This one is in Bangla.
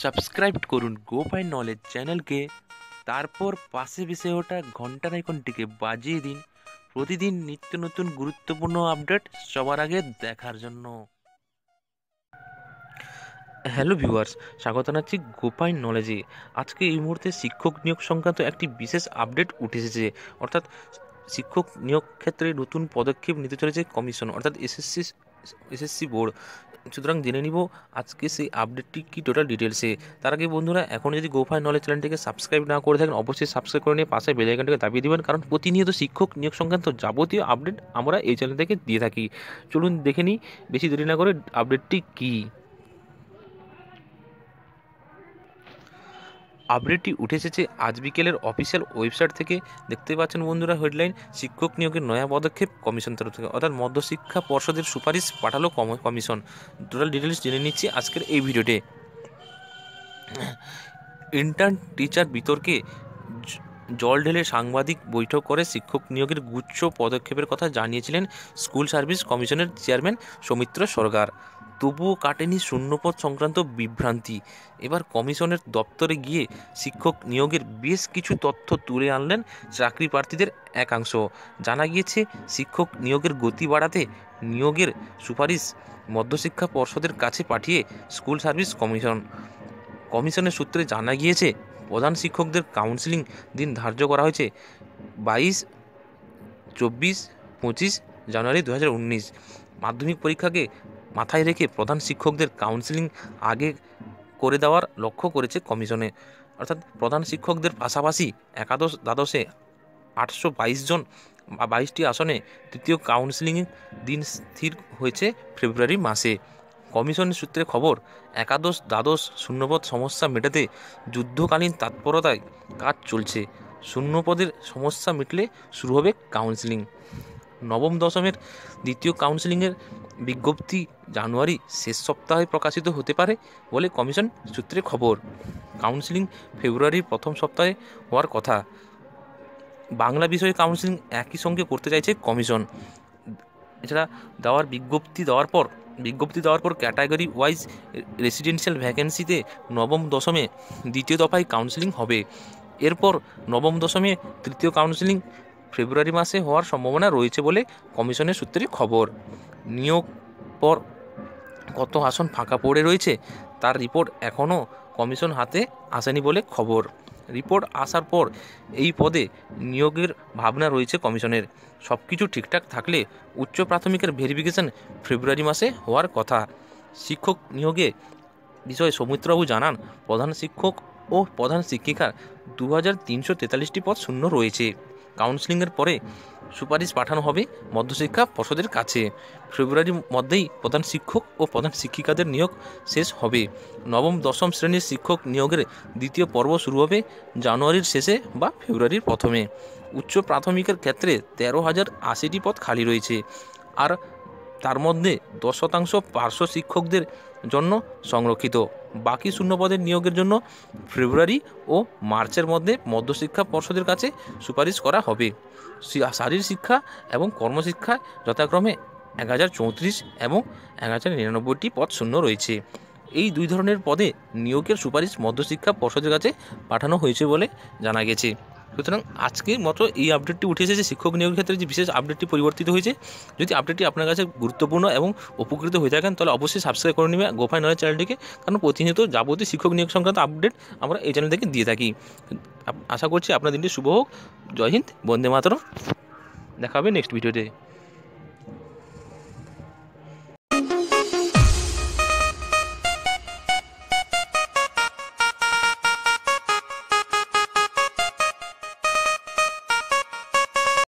সাবস্ক্রাইব করুন গো নলেজ চ্যানেলকে। তারপর পাশে ভেসে ওঠা ঘণ্টার আইকনটিকে বাজিয়ে দিন। প্রতিদিন নিত্য নতুন গুরুত্বপূর্ণ আপডেট সবার আগে দেখার জন্য। হ্যালো ভিউয়ার্স, স্বাগত জানাচ্ছি গোপাইন নলেজে। আজকে এই মুহূর্তে শিক্ষক নিয়োগ সংক্রান্ত একটি বিশেষ আপডেট উঠে এসেছে। অর্থাৎ শিক্ষক নিয়োগ ক্ষেত্রে নতুন পদক্ষেপ নিতে চলেছে কমিশন, অর্থাৎ এসএসসি এসএসসি বোর্ড। সুতরাং জেনে নিব আজকে সেই আপডেটটি কি টোটাল ডিটেলসে তার আগে বন্ধুরা, এখন যদি গোফাই নলেজ চ্যানেলটিকে সাবস্ক্রাইব না করে থাকেন, অবশ্যই সাবস্ক্রাইব করে নিয়ে পাশে বেল আইকনটিকে দাবিয়ে দেবেন, কারণ প্রতিনিয়ত শিক্ষক নিয়োগ সংক্রান্ত যাবতীয় আপডেট আমরা এই চ্যানেল থেকে দিয়ে থাকি। চলুন দেখে নিই, বেশি দেরি না করে আপডেটটি কী। আপডেটটি উঠে এসেছে আজ বিকেলের অফিসিয়াল ওয়েবসাইট থেকে। দেখতে পাচ্ছেন বন্ধুরা, হেডলাইন, শিক্ষক নিয়োগের নয়া পদক্ষেপ কমিশন তরফ থেকে, অর্থাৎ মধ্যশিক্ষা পর্ষদের সুপারিশ পাঠালো কমিশন। টোটাল ডিটেলস জেনে নিচ্ছি আজকের এই ভিডিওতে। ইন্টার্ন টিচার বিতর্কে জল ঢেলে সাংবাদিক বৈঠক করে শিক্ষক নিয়োগের গুচ্ছ পদক্ষেপের কথা জানিয়েছিলেন স্কুল সার্ভিস কমিশনের চেয়ারম্যান সৌমিত্র সরকার। তবুও কাটেনি শূন্যপদ সংক্রান্ত বিভ্রান্তি। এবার কমিশনের দপ্তরে গিয়ে শিক্ষক নিয়োগের বেশ কিছু তথ্য তুলে আনলেন চাকরি প্রার্থীদের একাংশ। জানা গিয়েছে, শিক্ষক নিয়োগের গতি বাড়াতে নিয়োগের সুপারিশ মধ্যশিক্ষা পর্ষদের কাছে পাঠিয়ে স্কুল সার্ভিস কমিশন। কমিশনের সূত্রে জানা গিয়েছে, প্রধান শিক্ষকদের কাউন্সিলিং দিন ধার্য করা হয়েছে বাইশ, চব্বিশ, পঁচিশ জানুয়ারি দু হাজার উনিশ। মাধ্যমিক পরীক্ষাকে মাথায় রেখে প্রধান শিক্ষকদের কাউন্সিলিং আগে করে দেওয়ার লক্ষ্য করেছে কমিশনে। অর্থাৎ প্রধান শিক্ষকদের পাশাপাশি একাদশ দ্বাদশে আটশো বাইশ জন বা বাইশটি আসনে তৃতীয় কাউন্সিলিং দিন স্থির হয়েছে ফেব্রুয়ারি মাসে। কমিশনের সূত্রে খবর, একাদশ দ্বাদশ শূন্যপদ সমস্যা মেটাতে যুদ্ধকালীন তৎপরতায় কাজ চলছে। শূন্যপদের সমস্যা মিটলে শুরু হবে কাউন্সিলিং নবম দশমের দ্বিতীয় কাউন্সিলিংয়ের বিজ্ঞপ্তি জানুয়ারি শেষ সপ্তাহে প্রকাশিত হতে পারে বলে কমিশন সূত্রে খবর। কাউন্সিলিং ফেব্রুয়ারির প্রথম সপ্তাহে হওয়ার কথা। বাংলা বিষয়ে কাউন্সিলিং একই সঙ্গে করতে চাইছে কমিশন। এছাড়া দেওয়ার বিজ্ঞপ্তি দেওয়ার পর, বিজ্ঞপ্তি দেওয়ার পর ক্যাটাগরি ওয়াইজ রেসিডেন্সিয়াল ভ্যাকেন্সিতে নবম দশমে দ্বিতীয় দফায় কাউন্সিলিং হবে। এরপর নবম দশমে তৃতীয় কাউন্সিলিং ফেব্রুয়ারি মাসে হওয়ার সম্ভাবনা রয়েছে বলে কমিশনের সূত্রে খবর। নিয়োগ পর কত আসন ফাঁকা পড়ে রয়েছে, তার রিপোর্ট এখনও কমিশন হাতে আসেনি বলে খবর। রিপোর্ট আসার পর এই পদে নিয়োগের ভাবনা রয়েছে কমিশনের। সব কিছু ঠিকঠাক থাকলে উচ্চ প্রাথমিকের ভেরিফিকেশন ফেব্রুয়ারি মাসে হওয়ার কথা। শিক্ষক নিয়োগে বিষয়ে সৌমিত্রবাবু জানান, প্রধান শিক্ষক ও প্রধান শিক্ষিকার দু হাজার তিনশো তেতাল্লিশটি পদ শূন্য রয়েছে। কাউন্সিলিংয়ের পরে সুপারিশ পাঠানো হবে মধ্যশিক্ষা পর্ষদের কাছে। ফেব্রুয়ারির মধ্যেই প্রধান শিক্ষক ও প্রধান শিক্ষিকাদের নিয়োগ শেষ হবে। নবম, দশম শ্রেণির শিক্ষক নিয়োগের দ্বিতীয় পর্ব শুরু হবে জানুয়ারির শেষে বা ফেব্রুয়ারির প্রথমে। উচ্চ প্রাথমিকের ক্ষেত্রে তেরো হাজার আশিটি পদ খালি রয়েছে। আর তার মধ্যে দশ শতাংশ পার্শ্ব শিক্ষকদের জন্য সংরক্ষিত। বাকি শূন্যপদের নিয়োগের জন্য ফেব্রুয়ারি ও মার্চের মধ্যে মধ্যশিক্ষা পর্ষদের কাছে সুপারিশ করা হবে। শারীর শিক্ষা এবং কর্মশিক্ষা যথাক্রমে এক হাজার চৌত্রিশ এবং এক হাজার নিরানব্বইটি পদ শূন্য রয়েছে। এই দুই ধরনের পদে নিয়োগের সুপারিশ মধ্যশিক্ষা পর্ষদের কাছে পাঠানো হয়েছে বলে জানা গেছে। সুতরাং আজকের মতো এই আপডেটটি উঠে এসেছে শিক্ষক নিয়োগের ক্ষেত্রে যে বিশেষ আপডেটটি পরিবর্তিত হয়েছে, যদি আপডেটটি আপনার কাছে গুরুত্বপূর্ণ এবং উপকৃত হয়ে থাকেন, তাহলে অবশ্যই সাবস্ক্রাইব করে নেবে গোফাই নয় চ্যানেলটিকে কারণ প্রতিনিয়ত যাবতীয় শিক্ষক নিয়োগ সংক্রান্ত আপডেট আমরা এই চ্যানেল থেকে দিয়ে থাকি। আশা করছি আপনার দিনটি শুভ হোক। জয় হিন্দ, বন্দে মাতরম। দেখা হবে নেক্সট ভিডিওতে